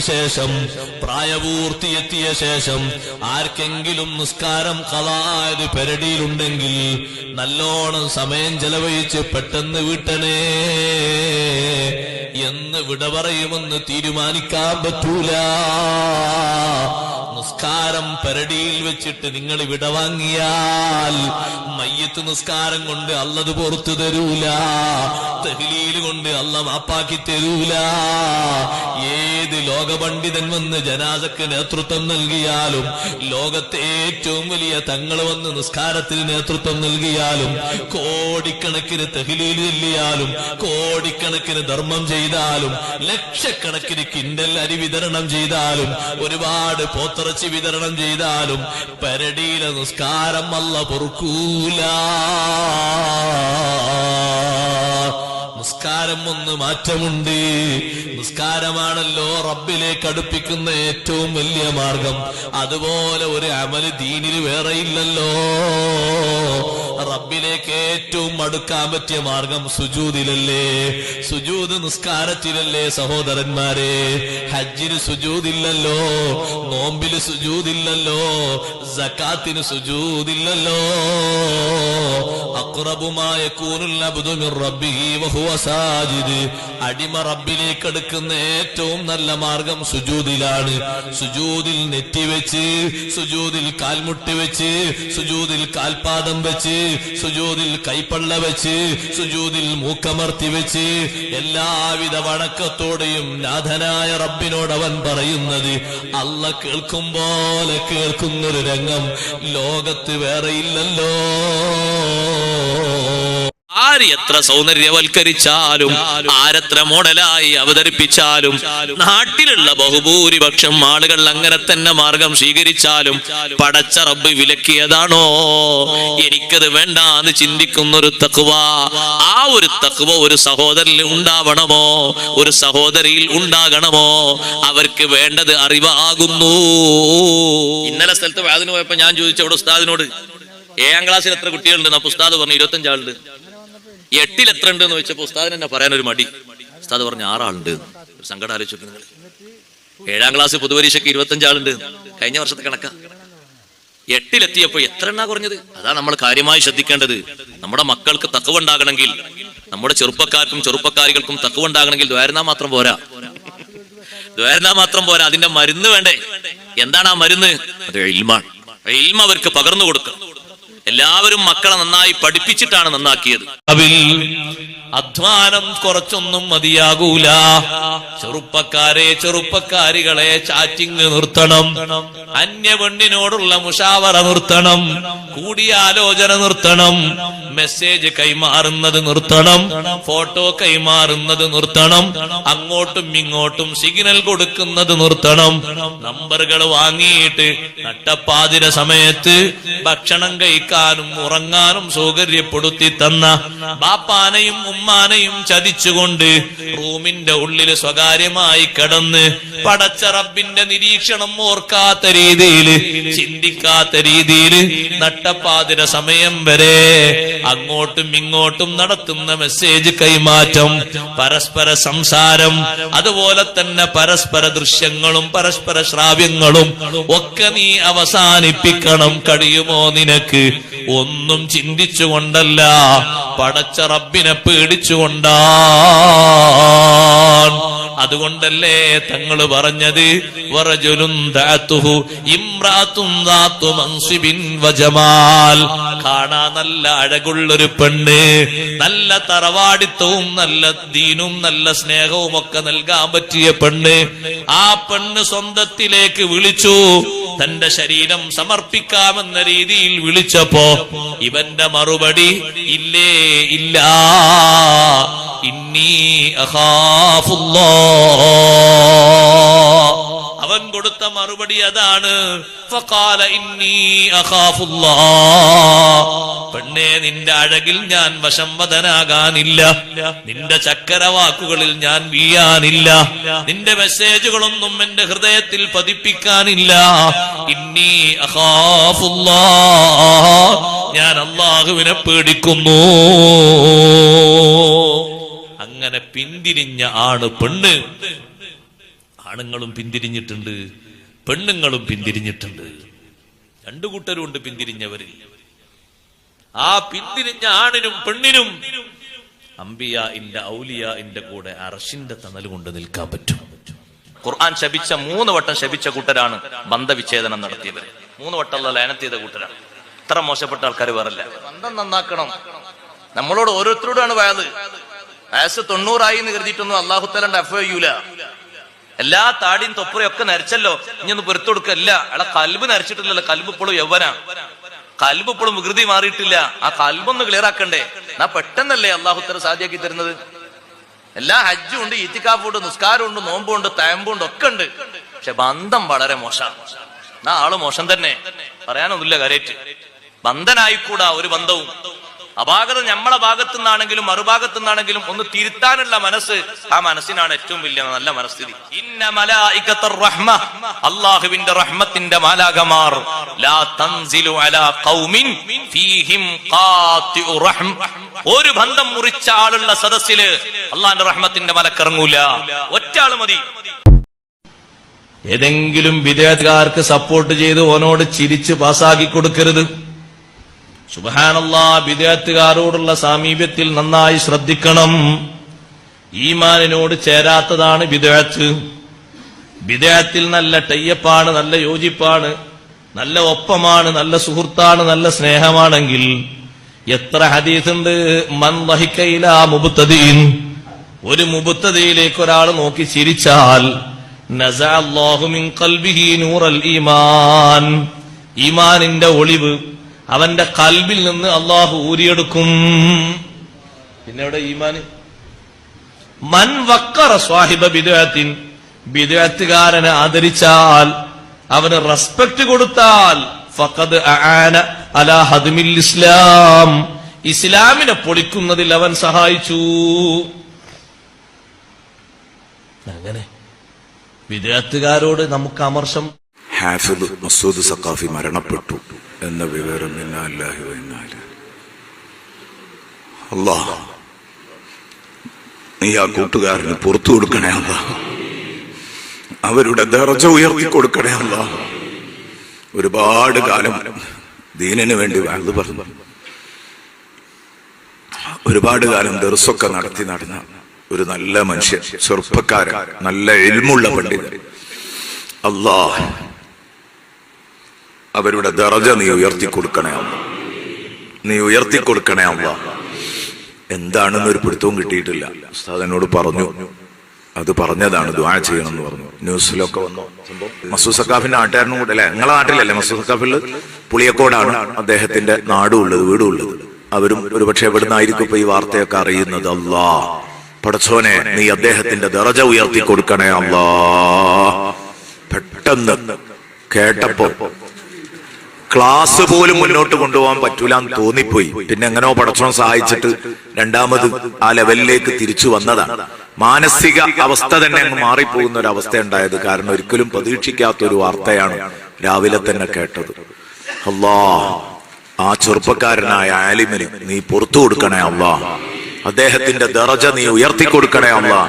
ശേഷം പ്രായപൂർത്തിയെത്തിയ ശേഷം ആർക്കെങ്കിലും നിസ്കാരം കലായത് പെരടിയിലുണ്ടെങ്കിൽ നല്ലോണം സമയം ചെലവഴിച്ച് പെട്ടെന്ന് വിട്ടനേ എന്ന് വിട പറയുമെന്ന് തീരുമാനിക്കാൻ പറ്റൂല. നിസ്കാരം പരടിയിൽ വെച്ചിട്ട് നിങ്ങൾ വിടവാങ്ങിയാൽ മയ്യത്ത് നിസ്കാരം കൊണ്ട് അല്ലത് പുറത്തു തരൂല. തെഹ്ലീൽ കൊണ്ട് അല്ല മാപ്പാക്കി തരൂല. ഏത് ലോകപണ്ഡിതൻ വന്ന് ജനാസക്ക് നേതൃത്വം നൽകിയാലും ലോകത്തെ ഏറ്റവും വലിയ തങ്ങൾ വന്ന് നിസ്കാരത്തിന് നേതൃത്വം നൽകിയാലും കോടിക്കണക്കിന് തെഹ്ലീൽ ചെല്ലിയാലും കോടിക്കണക്കിന് ധർമ്മം ചെയ്താലും ലക്ഷക്കണക്കിന് കിൻഡൽ അരി വിതരണം ചെയ്താലും ഒരുപാട് പോത്തിറച്ചി വിതരണം ചെയ്താലും പരടിയിലെ നിസ്കാരം അല്ല പൊറുക്കൂല. നിസ്കാരം ഒന്ന് മാറ്റമുണ്ട്. നിസ്കാരമാണല്ലോ റബ്ബിലേക്ക് അടുപ്പിക്കുന്ന ഏറ്റവും വലിയ മാർഗം. അതുപോലെ ഒരു അമൽ ദീനിന് വേറെ ഇല്ലല്ലോ. റബ്ബിലേക്ക് ഏറ്റവും അടുക്കാൻ പറ്റിയ മാർഗം സുജൂതിലല്ലേ. സുജൂത് നിസ്കാരത്തിലല്ലേ സഹോദരന്മാരെ. ഹജ്ജിന് സുജൂതില്ലല്ലോ. നോമ്പിൽ സുജൂതില്ലല്ലോ. സക്കാത്തിന് സുജൂതില്ലല്ലോ. അക്രബുമായ കൂനുള്ള റബ്ബിഹി വഹുവ സാജിദ് അടിമ റബ്ബിലേക്ക് എടുക്കുന്ന ഏറ്റവും നല്ല മാർഗം സുജൂതിലാണ്. സുജൂതിൽ നെറ്റിവെച്ച് സുജൂതിൽ കാൽമുട്ടി വെച്ച് സുജൂതിൽ കാൽപാദം വെച്ച് സുജൂതിൽ കൈപ്പള്ള വെച്ച് സുജൂതിൽ മൂക്കമർത്തി വെച്ച് എല്ലാവിധ വണക്കത്തോടെയും നാഥനായ റബ്ബിനോട് അവൻ പറയുന്നത് അല്ല കേൾക്കും പോലെ കേൾക്കുന്നൊരു രംഗം ലോകത്ത് വേറെ ഇല്ലല്ലോ ആര് സൗന്ദര്യവൽക്കരിച്ചാലും ആരെത്ര മോഡലായി അവതരിപ്പിച്ചാലും നാട്ടിലുള്ള ബഹുഭൂരിപക്ഷം ആളുകൾ അങ്ങനെ തന്നെ മാർഗം സ്വീകരിച്ചാലും പടച്ച റബ്ബ് വിലക്കിയതാണോ? എനിക്കത് വേണ്ട എന്ന് ചിന്തിക്കുന്ന ഒരു തക്കുവ ആ ഒരു തക്കുവ ഒരു സഹോദരിൽ ഉണ്ടാവണമോ? ഒരു സഹോദരിയിൽ ഉണ്ടാകണമോ? അവർക്ക് വേണ്ടത് അറിവാകുന്നു. ഇന്നലെ സ്ഥലത്ത് വാതിന് പോയപ്പോ ഞാൻ ചോദിച്ചു അവിടെ ഉസ്താദിനോട്? ഏഴാം ക്ലാസ്സിൽ എത്ര കുട്ടികളുണ്ട്? അപ്പൊ ഉസ്താദ് പറഞ്ഞു ഇരുപത്തഞ്ച് ആളുണ്ട് എട്ടിൽ എത്ര ഉണ്ട് എന്ന് വെച്ചപ്പോ ഉസ്താദിന് എന്നെ പറയാൻ ഒരു മടി. ഉസ്താദ് പറഞ്ഞു ആറാളുണ്ട്. ഒരു സങ്കടം ആലോചിച്ചു നിങ്ങൾ ഏഴാം ക്ലാസ് പൊതുപരീക്ഷയ്ക്ക് ഇരുപത്തഞ്ചാളുണ്ട്. കഴിഞ്ഞ വർഷത്തെ കണക്കാ. എട്ടിലെത്തിയപ്പോ എത്ര എണ്ണ കുറഞ്ഞത്? അതാ നമ്മൾ കാര്യമായി ശ്രദ്ധിക്കേണ്ടത്. നമ്മുടെ മക്കൾക്ക് തക്കവുണ്ടാകണമെങ്കിൽ നമ്മുടെ ചെറുപ്പക്കാർക്കും ചെറുപ്പക്കാരികൾക്കും തക്കവുണ്ടാകണമെങ്കിൽ ദ്വാരനാ മാത്രം പോരാ. ദ്വാരനാ മാത്രം പോരാ. അതിന്റെ മരുന്ന് വേണ്ടേ? എന്താണ് ആ മരുന്ന്? അത് ഇൽമാണ്. ഇൽമ അവർക്ക് പകർന്നു കൊടുക്കുക എല്ലാവരും മക്കളെ നന്നായി പഠിപ്പിച്ചിട്ടാണ് നന്നാക്കിയത്. അധ്വാനം കുറച്ചൊന്നും മതിയാകൂല. ചെറുപ്പക്കാരെ ചെറുപ്പക്കാരികളെ ചാറ്റിങ് നിർത്തണം. അന്യ പെണ്ണിനോടുള്ള മുഷാവറ നിർത്തണം. കൂടിയാലോചന നിർത്തണം. മെസ്സേജ് കൈമാറുന്നത് നിർത്തണം. ഫോട്ടോ കൈമാറുന്നത് നിർത്തണം. അങ്ങോട്ടും ഇങ്ങോട്ടും സിഗ്നൽ കൊടുക്കുന്നത് നിർത്തണം. നമ്പറുകൾ വാങ്ങിയിട്ട് നട്ടപ്പാതിര സമയത്ത് ഭക്ഷണം കഴിക്കാനും ഉറങ്ങാനും സൗകര്യപ്പെടുത്തി തന്ന ബാപ്പാനെയും ഉമ്മാനെയും ചതിച്ചുകൊണ്ട് റൂമിന്റെ ഉള്ളിൽ സ്വകാര്യമായി കിടന്ന് പടച്ച റബ്ബിന്റെ നിരീക്ഷണം ഓർക്കാത്ത രീതിയിൽ ചിന്തിക്കാത്ത രീതിയിൽ നട്ടപ്പാതിര സമയം വരെ അങ്ങോട്ടും ഇങ്ങോട്ടും നടത്തുന്ന മെസ്സേജ് കൈമാറ്റം പരസ്പര സംസാരം അതുപോലെ തന്നെ പരസ്പര ദൃശ്യങ്ങളും പരസ്പര ശ്രാവ്യങ്ങളും ഒക്കെ നീ അവസാനിപ്പിക്കണം. കഴിയുമോ നിനക്ക്? ഒന്നും ചിന്തിച്ചുകൊണ്ടല്ല പടച്ച റബ്ബിനെ പേടിച്ചുകൊണ്ടാ അതുകൊണ്ടല്ലേ തങ്ങൾ പറഞ്ഞത്? കാണാൻ നല്ല അഴകുള്ളൊരു പെണ്ണ്. നല്ല തറവാടിത്തവും നല്ല ദീനും നല്ല സ്നേഹവും ഒക്കെ നൽകാൻ പറ്റിയ പെണ്ണ്. ആ പെണ്ണ് സ്വന്തത്തിലേക്ക് വിളിച്ചു. തന്റെ ശരീരം സമർപ്പിക്കാമെന്ന രീതിയിൽ വിളിച്ചപ്പോ ഇവന്റെ മറുപടി ഇല്ലേ ഇല്ല. ഇന്നീ അഹാഫുല്ലാ. കൊടുത്ത മറുപടി അതാണ്. പെണ്ണേ നിന്റെ അഴകിൽ ഞാൻ വശംവദനാകാനില്ല നിന്റെ ചക്കരവാക്കുകളിൽ ഞാൻ വീയാനില്ല നിന്റെ മെസ്സേജുകളൊന്നും എന്റെ ഹൃദയത്തിൽ പതിപ്പിക്കാനില്ല. ഇന്നീ അഖാഫുല്ലാ. ഞാൻ അള്ളാഹുവിനെ പേടിക്കുന്നു. അങ്ങനെ പിന്തിരിഞ്ഞ ആണ് പെണ്ണ്. ആണുങ്ങളും പിന്തിരിഞ്ഞിട്ടുണ്ട് പെണ്ണുങ്ങളും പിന്തിരിഞ്ഞിട്ടുണ്ട്. രണ്ടു കൂട്ടരും ഉണ്ട് പിന്തിരിഞ്ഞവരിൽ. ആ പിന്തിരിഞ്ഞ ആണിനും പെണ്ണിനും അമ്പിയ ഇന്റെ ഔലിയ ഇന്റെ കൂടെ അറശിന്റെ തണൽ കൊണ്ട് നിൽക്കാൻ പറ്റും. ഖുർആൻ ശപിച്ച മൂന്ന് വട്ടം ശപിച്ച കൂട്ടരാണ് ബന്ധവിച്ഛേദനം നടത്തിയവർ. മൂന്ന് വട്ടമുള്ള ലയനത്ത് ചെയ്ത കൂട്ടരാണ്. ഇത്ര മോശപ്പെട്ട ആൾക്കാർ വേറല്ല. ബന്ധം നന്നാക്കണം. നമ്മളോട് ഓരോരുത്തരോടാണ് വയത്. വയസ്സ് തൊണ്ണൂറായി എന്ന് കരുതിയിട്ടൊന്നും അള്ളാഹുത്തലന്റെ എഫ് ചെയ്യൂല. എല്ലാ താടിയും തൊപ്പുറയൊക്കെ നരച്ചല്ലോ. ഇനി ഒന്ന് പുറത്തു കൊടുക്കല്ല അയാളെ കൽബ് നരച്ചിട്ടില്ലല്ലോ. കൽബ് ഇപ്പോഴും യൗവന. കൽബ് ഇപ്പോഴും വികൃതി മാറിയിട്ടില്ല. ആ കൽബൊന്ന് ക്ലിയർ ആക്കണ്ടേ? എന്നാ പെട്ടെന്നല്ലേ അള്ളാഹുത്തര സാധ്യമാക്കി തരുന്നത്? എല്ലാ ഹജ്ജും ഉണ്ട് ഈത്തിക്കാഫും ഉണ്ട് നിസ്കാരം ഉണ്ട് നോമ്പും ഉണ്ട് തയമ്പും ഉണ്ട് ഒക്കെ ഉണ്ട്. പക്ഷെ ബന്ധം വളരെ മോശമാണ് എന്നാ ആൾ മോശം തന്നെ. പറയാനൊന്നുമില്ല കരേറ്റ് ബന്ധനായിക്കൂടാ ഒരു ബന്ധവും. അപാകത നമ്മളെ ഭാഗത്തു നിന്നാണെങ്കിലും മറുഭാഗത്തു നിന്നാണെങ്കിലും ഒന്ന് തിരുത്താനുള്ള മനസ്സ് ആ മനസ്സിനാണ് ഏറ്റവും വലിയ നല്ല മനസ്ഥിതി. അള്ളാഹുവിന്റെ റഹ്മത്തിന്റെ മാലാകമാർ ഒരു ബന്ധം മുറിച്ച ആളുള്ള സദസ്സിൽ അള്ളാന്റെ റഹ്മത്തിന്റെ മലക്കിറങ്ങൂല. ഒറ്റ ആൾ മതി. ഏതെങ്കിലും വിദേശകാർക്ക് സപ്പോർട്ട് ചെയ്ത് ഓനോട് ചിരിച്ച് പാസ്സാക്കി കൊടുക്കരുത്. സുബഹാനല്ലാ വിദേഹത്തുകാരോടുള്ള സാമീപ്യത്തിൽ നന്നായി ശ്രദ്ധിക്കണം. ഈമാനിനോട് ചേരാത്തതാണ് വിദേഹത്ത് വിദേഹത്തിൽ നല്ല ടയ്യപ്പാണ് നല്ല യോജിപ്പാണ് നല്ല ഒപ്പമാണ് നല്ല സുഹൃത്താണ് നല്ല സ്നേഹമാണെങ്കിൽ എത്ര ഹദീസുണ്ട്? മൻ വഹിക്കയില മുബുത്തതീൻ ഒരു മുബുത്തതയിലേക്ക് ഒരാൾ നോക്കി ചിരിച്ചാൽ ഈമാൻ. ഈമാനിന്റെ ഒളിവ് അവന്റെ കൽബിൽ നിന്ന് അള്ളാഹു ഊരിയെടുക്കും. പിന്നെ ഇവിടെ ഈമാന്? മൻ വക്കറ സ്വാഹിബ ബിദഅത്തിൻ ബിദുഹത്തുകാരനെ ആദരിച്ചാൽ അവന് റെസ്പെക്ട് കൊടുത്താൽ ഫഖദ് അആന അലാ ഹദ്മിൽ ഇസ്ലാം. ഇസ്ലാമിനെ പൊളിക്കുന്നതിൽ അവൻ സഹായിച്ചു. അങ്ങനെ വിദേഹത്തുകാരോട് നമുക്ക് അമർഷം. ഹാഫിദ് മസൂദ് സഖാഫി മരണപ്പെട്ടു. എന്ന വിവരം ഇന്നാല്ലാഹി എന്നാൽ അല്ലാ നീ ആ കൂട്ടുകാരന് പുറത്തു കൊടുക്കണേ അല്ല അവരുടെ ദർജ ഉയർത്തി കൊടുക്കണേ അല്ല ഒരുപാട് കാലം ദീനന് വേണ്ടി വാഴ്ന്നു പറഞ്ഞു. ഒരുപാട് കാലം ദർസൊക്കെ നടത്തി നടന്ന ഒരു നല്ല മനുഷ്യൻ ചെറുപ്പക്കാരൻ നല്ല എൽമുള്ള പണ്ഡിതൻ. അല്ലാ അവരുടെ ദറജ നീ ഉയർത്തി കൊടുക്കണേ അമ്മ നീ ഉയർത്തി കൊടുക്കണേ അമ്മ എന്താണെന്ന് ഒരു പിടുത്തവും കിട്ടിയിട്ടില്ല. ഉസ്താദിനോട് പറഞ്ഞു. അത് പറഞ്ഞതാണ് ദ്വാ ചെയ്യണം എന്ന് പറഞ്ഞു. ന്യൂസിലൊക്കെ വന്നു. മസൂദ് സക്കാഫിന്റെ നാട്ടുകാരനും കൂടെ അല്ലെ? നിങ്ങളെ നാട്ടിലല്ലേ മസൂദ് സക്കാഫിൽ പുളിയക്കോടാണ് അദ്ദേഹത്തിന്റെ നാടും ഉള്ളത് വീടും ഉള്ളത് അവരും ഒരുപക്ഷെ എവിടുന്നായിരിക്കും ഇപ്പൊ ഈ വാർത്തയൊക്കെ അറിയുന്നത്? അല്ലാ. പടച്ചോനെ നീ അദ്ദേഹത്തിന്റെ ദറജ ഉയർത്തി കൊടുക്കണേ അല്ലാ. പെട്ടെന്ന് കേട്ടപ്പോ ക്ലാസ് പോലും മുന്നോട്ട് കൊണ്ടുപോകാൻ പറ്റൂല എന്ന് തോന്നിപ്പോയി. പിന്നെ എങ്ങനെയോ പടച്ചോൻ സഹായിച്ചിട്ട് രണ്ടാമത് ആ ലെവലിലേക്ക് തിരിച്ചു വന്നതാണ്. മാനസിക അവസ്ഥ തന്നെ അങ്ങ് മാറിപ്പോകുന്ന ഒരു അവസ്ഥ ഉണ്ടായത് കാരണം ഒരിക്കലും പ്രതീക്ഷിക്കാത്ത ഒരു വാർത്തയാണ് രാവിലെ തന്നെ കേട്ടത്. അല്ലാ ആ ചെറുപ്പക്കാരനായ ആലിമിന് നീ പുറത്തു കൊടുക്കണേ അല്ലാ അദ്ദേഹത്തിന്റെ ദറജ നീ ഉയർത്തി കൊടുക്കണേ അല്ലാ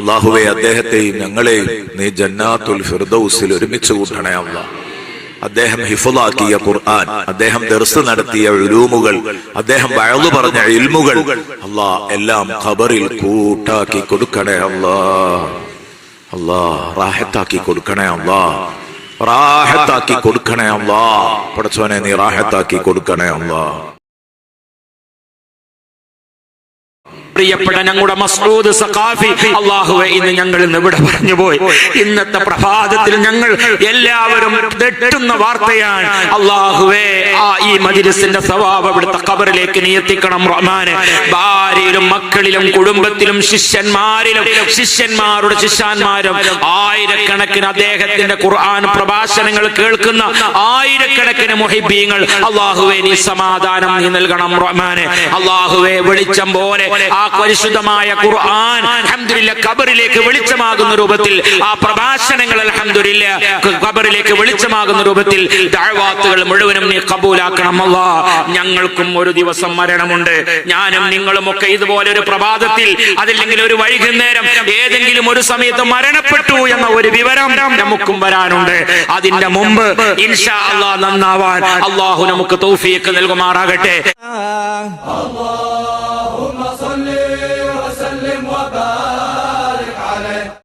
അള്ളാഹുവെ അദ്ദേഹത്തെയും ഞങ്ങളെയും നീ ജന്നാത്തുൽ ഫിർദൌസിൽ ഒരുമിച്ച് കൂട്ടണേ അല്ലാ അദ്ദേഹം ഹിഫുലാക്കിയ ഖുർആൻ അദ്ദേഹം ദർസ് നടത്തിയ ഉലൂമുകൾ അദ്ദേഹം വഴന്നു പറഞ്ഞ ഇൽമുകൾ അല്ലാ എല്ലാം ഖബറിൽ കൂട്ടാക്കി കൊടുക്കണേ അല്ലാ അല്ലാ റാഹത്താക്കി കൊടുക്കണേ അല്ലാ റാഹത്താക്കി കൊടുക്കണേ അല്ലാ പടച്ചോനെ നീ റാഹത്താക്കി കൊടുക്കണേ അല്ലാ പ്രിയപ്പെട്ട ഞങ്ങളുടെ മസ്റൂദ് സഖാഫി അള്ളാഹുവെ ഇന്ന് ഞങ്ങൾ ഇന്ന് ഇവിടെ പറഞ്ഞു പോയി ഇന്നത്തെ പ്രഭാതത്തിൽ ഞങ്ങൾ എല്ലാവരും തെറ്റുന്ന വാർത്തയാണ്. അള്ളാഹുവെ ആ ഈ മജിലിസിന്റെ സ്വഭാവം ഇവിടുത്തെ കബറിലേക്ക് നീ എത്തിക്കണം റഹ്മാനെ. ഭാര്യയിലും മക്കളിലും കുടുംബത്തിലും ശിഷ്യന്മാരിലും ശിഷ്യന്മാരുടെ ശിഷ്യന്മാരും ആയിരക്കണക്കിന് അദ്ദേഹത്തിന്റെ ഖുർആൻ പ്രഭാഷണങ്ങൾ കേൾക്കുന്ന ആയിരക്കണക്കിന് മുഹിബീങ്ങൾ അള്ളാഹുവെ നീ സമാധാനം നീ നൽകണം റഹ്മാനെ. അള്ളാഹുവെ വെളിച്ചം പോലെ ആ പരിശുദ്ധമായ ഖുർആൻ അൽഹംദുലില്ല ഖബറിലേക്ക് വെളിച്ചമാകുന്ന രൂപത്തിൽ ആ പ്രഭാഷണങ്ങൾ അൽഹംദുലില്ല ഖബറിലേക്ക് വെളിച്ചമാകുന്ന രൂപത്തിൽ ദഅവാത്തുകൾ മുഴുവനും നീ കബൂലാക്കണം അല്ലാ. ഞങ്ങൾക്കും ഒരു ദിവസം മരണമുണ്ട്. ഞാനും നിങ്ങളും ഒക്കെ ഇതുപോലെ ഒരു പ്രഭാതത്തിൽ അതല്ലെങ്കിൽ ഒരു വൈകുന്നേരം ഏതെങ്കിലും ഒരു സമയത്ത് മരണപ്പെട്ടു എന്ന ഒരു വിവരം നമുക്കും വരാനുണ്ട്. അതിന്റെ മുമ്പ് ഇൻഷാ അല്ലാ നന്നാവാൻ അള്ളാഹു നമുക്ക് തൗഫീഖ് നൽകുമാറാകട്ടെ. Allah